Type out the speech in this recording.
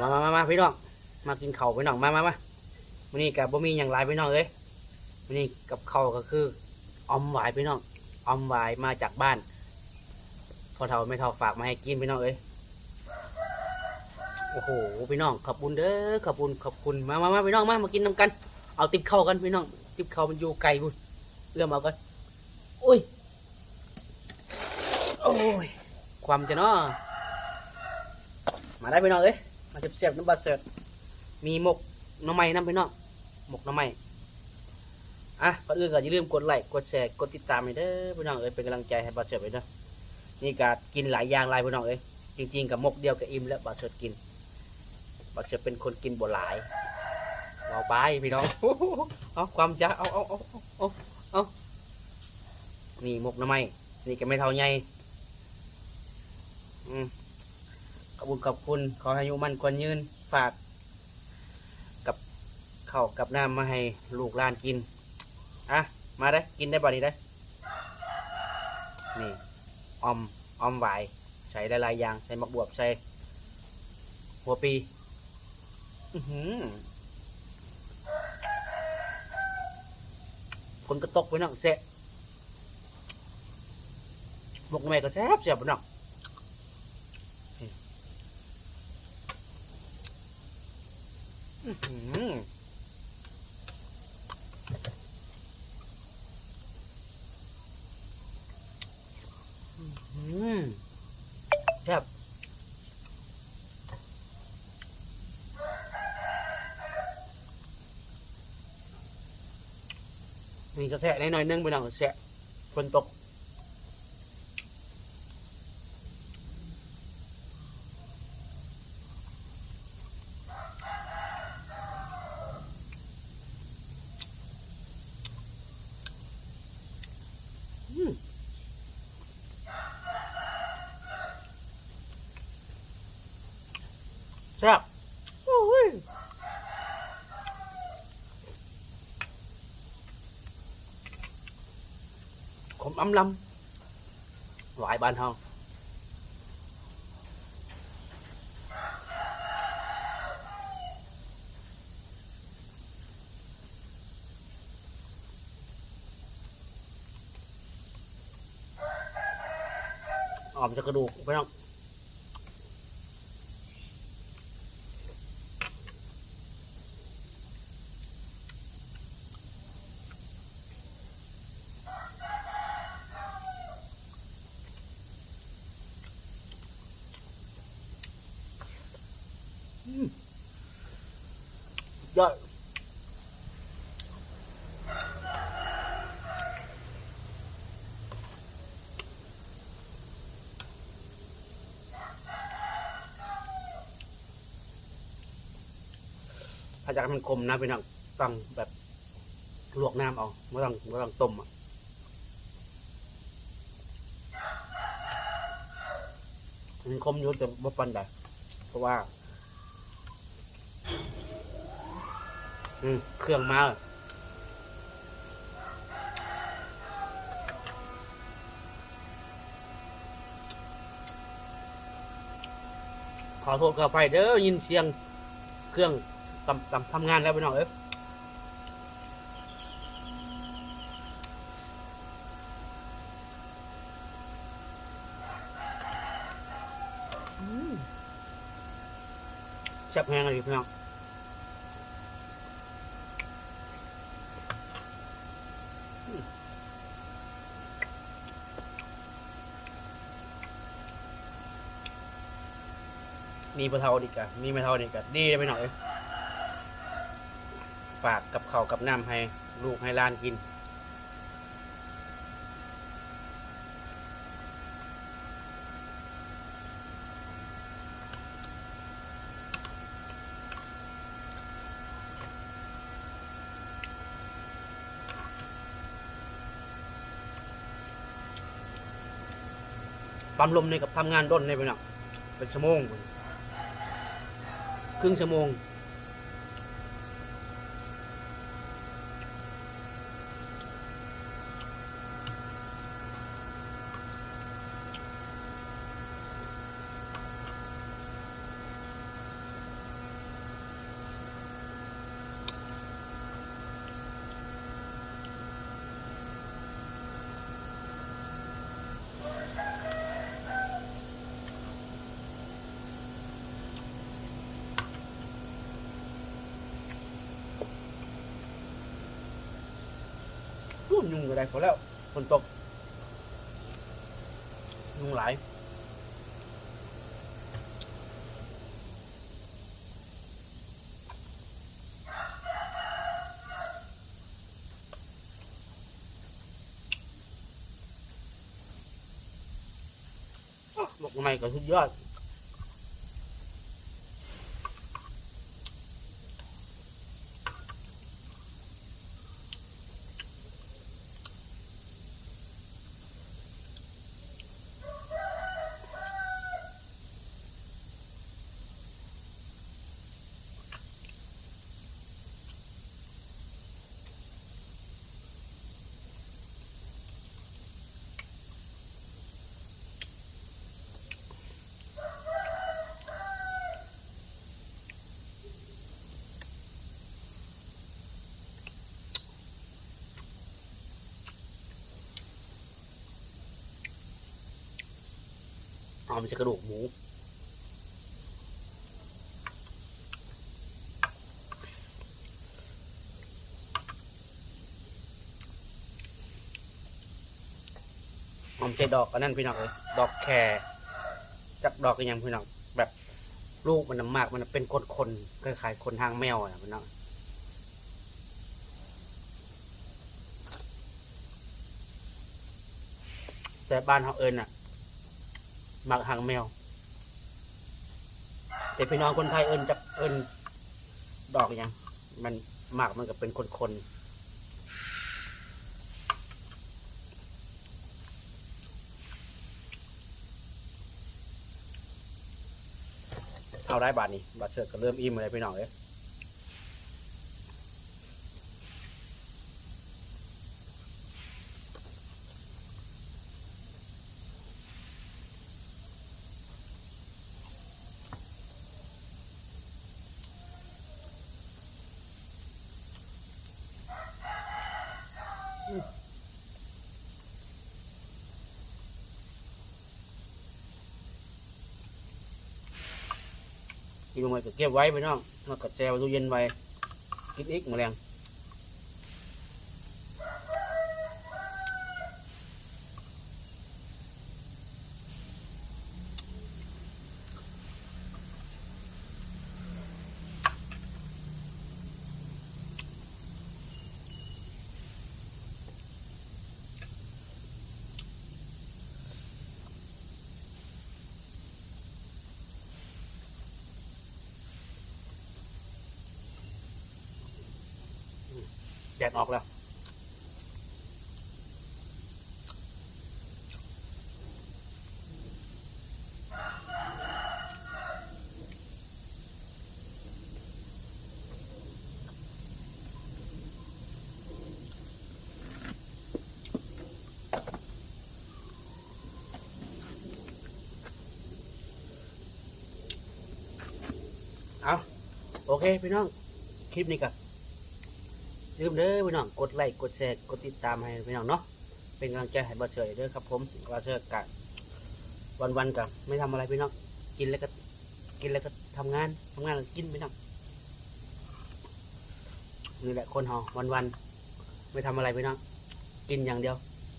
มามามามาพี่น้อง มากินข้าวพี่น้อง มามามาวันนี้กับบ่มีอย่างไรพี่น้องเอ้ยวันนี้กับข้าวก็คืออมหวายพี่น้อง อมหวายมาจากบ้าน พอเท่าไม่เท่าฝากมาให้กินพี่น้องเอ้ย โอ้โห พี่น้อง ขอบคุณเด้อ ขอบคุณขอบคุณ มามามาพี่น้อง มา มากินน้ำกัน เอาติบเข้าวกันพี่น้อง ติบเข้าวมันอยู่ไกลบุญเอื้อมเอากันโอ้ย โอ้ย ความจะเนาะมาได้พี่น้องเอ้ย มาเสียบๆน้ำบาเสิร์ฟมีหมกน้ำไม้น้ำพี่น้องหมกน้ำไม้อะก่อนอื่นก็อย่าลืมกดไลค์กดแชร์กดติดตามให้เด้อพี่น้องเอ้ยเป็นกำลังใจให้บาเสิร์ฟไปเด้อนี่ก็กินหลายอย่างหลายพี่น้องเอ้ยจริงๆกับหมกเดียวกับอิ่มแล้วบาเสิร์ฟกินบาเสิร์ฟเป็นคนกินบ่หลายเราไปพี่น้องเอาความจ้าเอาเอาเอาเอาเอานี่หมกน้ำไม้นี่ก็ไม่เท่าใหญ่อืม บคุณขอบคุณ ขอให้อายุมันควรยืนฝาก กับข้าวกับน้ำมาให้ลูกหลานกิน อะ มาได้กินได้บ่นี้ได้ นี่ออมออมหวายใส่ได้หลายอย่าง ใส่มักบวบใส่หัวปี อือหือคนก็ตกไปน้องเสะหมกแม่ก็แซ่บแซ่บน้อง อื้อหืออื้อหือแซ่บนี่ก็แสะหน่อยนึงไปหน่อยแสะฝนตก อืม แซ่บโอ้ยขมอำลำหวายบานเฮาออมจากกระดูกไปน้องอืมยอด ถ้าจะให้มันคมนะพี่น้องต้องแบบลวกน้ำเอาไม่ต้องไม่ต้องต้มอะมันคมอยู่แต่บ่ปันได้เพราะว่า อืมเครื่องมาขอโทษกับไฟเด้อยินเสียงเครื่อง ตำตำทำงานแล้วไปหน่อยเอ้ยแซ่บแห้งเลยพี่น้องมีปลาเทาดีกะมีไม่เท่าดีกะดีได้ไปหน่อย ฝากกับเขากับน้ำให้ลูกให้ล้านกิน ปั๊มลมนี่กับทำงานด้นในไปหน่อยเป็นชั่วโมง ครึ่งชั่วโมง ยุงอะไรพอแล้วฝนตกยุงหลายบอกทำไมก็สุดยอด อ๋อมันจะกระดูกหมูหอมใจดอกอันนั้นพี่น้องเอ้ยดอกแครจากดอกกันยังพี่น้องแบบลูกมันน้ำมากมันเป็นคนคนคล้ายๆคนทางแมวอะพี่น้องแต่บ้านเขาเอิญอะ หมากหางแมว แต่พี่น้องคนไทยเอิญจะเอิญดอกยังมันหมากมันก็เป็นคนคนๆเอาได้บาทนี้บาทเสิร์ฟก็เริ่มอิ่มเลยพี่น้องเลย กินลงไปก็เก็บไว้ไปน้องแล้วก็แช่ไว้ตู้เย็นไว้กินอีกแรง แดดออกแล้ว เอาโอเค พี่น้อง คลิปนี้กับ ลืมเด้อพี่น้องกดไลค์กดแชร์กดติดตามให้พี่น้องเนาะเป็นกำลังใจให้บ่เฉยเด้อครับผมบ่เฉยกะวันวันๆกับไม่ทำอะไรพี่น้องกินแล้วก็กินแล้วก็ทำงานทำงานแล้วกินพี่น้องนี่แหละคนหอวันวันๆไม่ทำอะไรพี่น้องกินอย่างเดียว